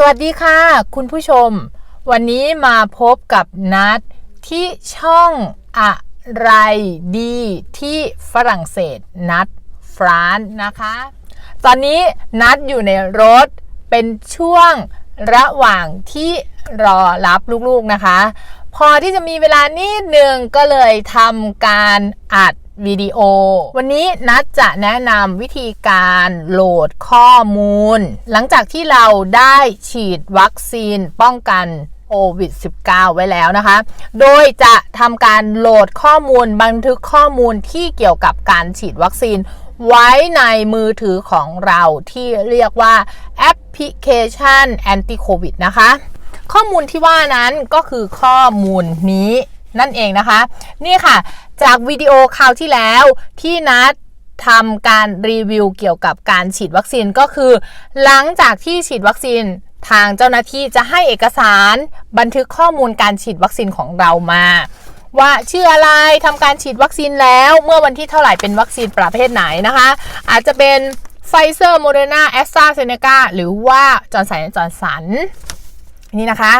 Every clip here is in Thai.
สวัสดีค่ะ คุณผู้ชม วันนี้มาพบกับนัดที่ช่องอะไรดีที่ฝรั่งเศสนัดฟรานนะคะ ตอนนี้นัดอยู่ในรถเป็นช่วงระหว่างที่รอรับลูกๆนะคะ พอที่จะมีเวลานิดนึงก็เลยทำการอัด วิดีโอ วันนี้นัดจะแนะนำวิธีการโหลดข้อมูล หลังจากที่เราได้ฉีดวัคซีนป้องกันโควิด -19 ไว้แล้วนะคะ โดยจะทำการโหลดข้อมูลบันทึกข้อมูลที่เกี่ยวกับการฉีดวัคซีน ไว้ในมือถือของเราที่เรียกว่าแอปพลิเคชันแอนตี้โควิดนะคะ ข้อมูลที่ว่านั้นก็คือข้อมูลนี้นั่นเองนะคะ นี่ค่ะ จากวิดีโอคราวที่แล้วที่นัดทำการรีวิวเกี่ยวกับการฉีดวัคซีนก็คือ หลังจากที่ฉีดวัคซีนทางเจ้าหน้าที่จะให้เอกสารบันทึกข้อมูลการฉีดวัคซีนของเรามา ว่าชื่ออะไรทำการฉีดวัคซีนแล้ว เมื่อวันที่เท่าไหร่เป็นวัคซีนประเภทไหนนะคะ อาจจะเป็นไฟเซอร์โมเดอร์นาแอสตราเซเนกาหรือว่าจอร์นสันจอร์นสันนี่นะคะ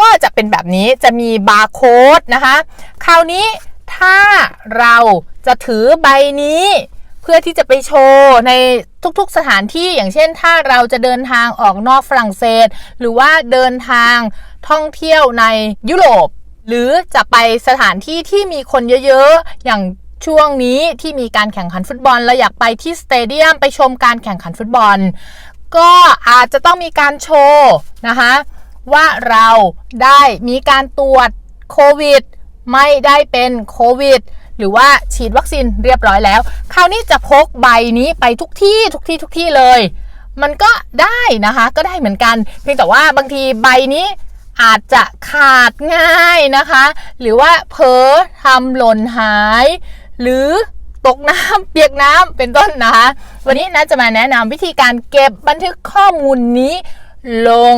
ก็จะเป็นแบบนี้จะมีบาร์โค้ดนะคะ คราวนี้ ถ้าเราจะถือใบนี้เพื่อที่จะไปโชว์ในทุกๆสถานที่อย่างเช่น ถ้าเราจะเดินทางออกนอกฝรั่งเศส หรือว่าเดินทางท่องเที่ยวในยุโรป หรือจะไปสถานที่ที่มีคนเยอะๆ อย่างช่วงนี้ที่มีการแข่งขันฟุตบอลเราอยากไปที่สเตเดียมไปชมการแข่งขันฟุตบอล ก็อาจจะต้องมีการโชว์นะคะว่าเราได้มีการตรวจโควิด ไม่ได้เป็นโควิด หรือว่าฉีดวัคซีนเรียบร้อยแล้ว คราวนี้จะพกใบนี้ไปทุกที่ทุกที่ทุกที่เลย มันก็ได้นะคะก็ได้เหมือนกัน เพียงแต่ว่าบางทีใบนี้อาจจะขาดง่ายนะคะ หรือว่าเผลอทำหล่นหาย หรือตกน้ำเปียกน้ำเป็นต้นนะคะ วันนี้นะจะมาแนะนำวิธีการเก็บบันทึกข้อมูลนี้ลง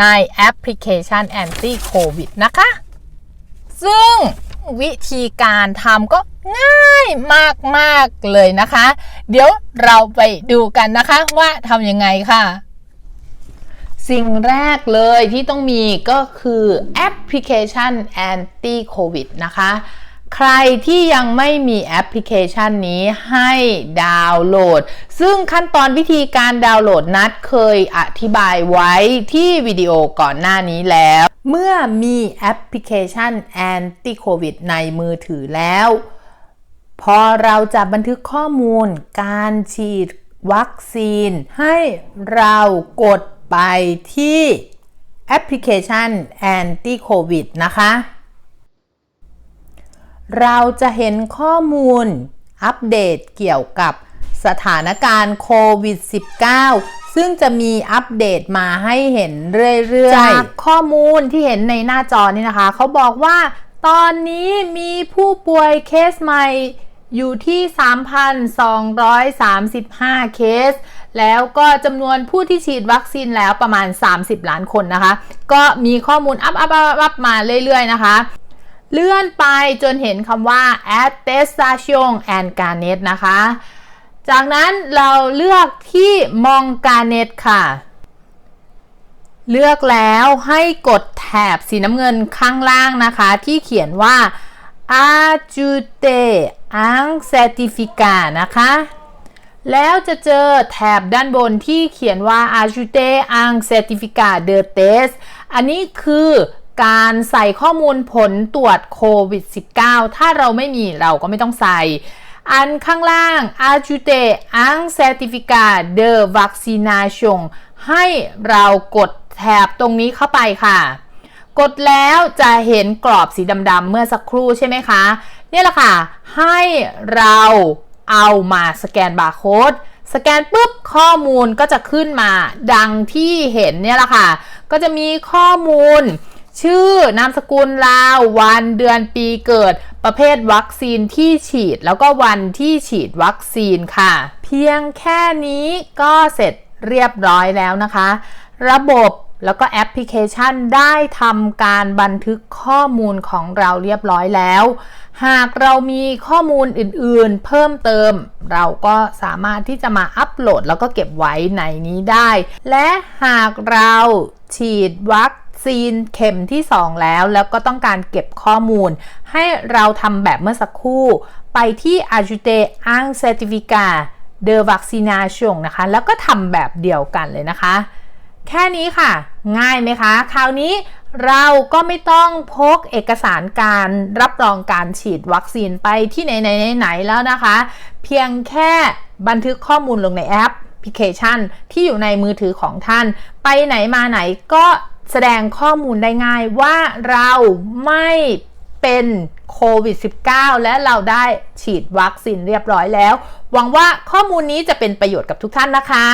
ในแอปพลิเคชัน Anti COVID นะคะ ซึ่งวิธีการทำก็ง่ายมากๆเลยนะคะ เดี๋ยวเราไปดูกันนะคะว่าทำยังไงค่ะ สิ่งแรกเลยที่ต้องมีก็คือแอปพลิเคชัน Anti COVID นะคะ ใครที่ยังไม่มีแอปพลิเคชันนี้ให้ดาวน์โหลด ซึ่งขั้นตอนวิธีการดาวน์โหลดนัดเคยอธิบายไว้ที่วิดีโอก่อนหน้านี้แล้ว เมื่อมีแอปพลิเคชัน Anti COVID ในมือถือแล้ว พอเราจะบันทึกข้อมูลการฉีดวัคซีน ให้เรากดไปที่แอปพลิเคชัน Anti COVID นะคะ เราจะเห็นข้อมูลอัปเดตเกี่ยวกับสถานการณ์โควิด -19 ซึ่งจะมีอัปเดตมาให้เห็นเรื่อยๆ จากข้อมูลที่เห็นในหน้าจอนี่นะคะ เขาบอกว่าตอนนี้มีผู้ป่วยเคสใหม่อยู่ที่ 3,235 เคส แล้วก็จำนวนผู้ที่ฉีดวัคซีนแล้วประมาณ 30 ล้านคนนะคะ ก็มีข้อมูลอัพอัพอัพมาเรื่อยๆนะคะ เลื่อนไปจนเห็นคำว่า attestation and garnet นะคะ จากนั้นเราเลือกที่มอง garnet ค่ะ เลือกแล้วให้กดแถบสีน้ำเงินข้างล่างนะคะ ที่เขียนว่า ajouter un certificat นะคะ แล้วจะเจอแถบด้านบนที่เขียนว่า ajouter un certificat de test อันนี้คือการใส่ข้อมูลผลตรวจโควิด -19 ถ้าเราไม่มีเราก็ไม่ต้องใส่ อันข้างล่าง ajouter un certificat de vaccination ให้เรากดแถบตรงนี้เข้าไปค่ะ กดแล้วจะเห็นกรอบสีดำๆเมื่อสักครู่ใช่ไหมคะนี่แหละค่ะ ให้เราเอามาสแกนบาร์โค้ดสแกนปุ๊บข้อมูลก็จะขึ้นมาดังที่เห็นเนี่ยแหละค่ะ ก็จะมีข้อมูล ชื่อนามสกุลลาววันเดือนปีเกิด ประเภทวัคซีนที่ฉีด แล้วก็วันที่ฉีดวัคซีนค่ะ เพียงแค่นี้ก็เสร็จเรียบร้อยแล้วนะคะ ระบบแล้วก็แอปพลิเคชันได้ทำการบันทึกข้อมูลของเราเรียบร้อยแล้ว หากเรามีข้อมูลอื่นๆ เพิ่มเติม เราก็สามารถที่จะมาอัปโหลดแล้วก็เก็บไว้ในนี้ได้ และหากเราฉีดวัค ซีนเข็มที่ 2 แล้ว แล้วก็ต้องการเก็บข้อมูล ให้เราทำแบบเมื่อสักครู่ ไปที่ Ajouter un certificat de vaccination นะคะ แล้วก็ทำแบบเดียวกันเลยนะคะ แค่นี้ค่ะ ง่ายไหมคะ คราวนี้เราก็ไม่ต้องพกเอกสารการรับรองการฉีดวัคซีนไปที่ไหนไหนๆๆแล้วนะคะ เพียงแค่บันทึกข้อมูลลงในแอปพลิเคชันที่อยู่ในมือถือของท่าน ไปไหนมาไหนก็ แสดงข้อมูลได้ง่ายว่าเราไม่เป็นโควิด -19 และเราได้ฉีดวัคซีนเรียบร้อยแล้ว หวังว่าข้อมูลนี้จะเป็นประโยชน์กับทุกท่านนะคะ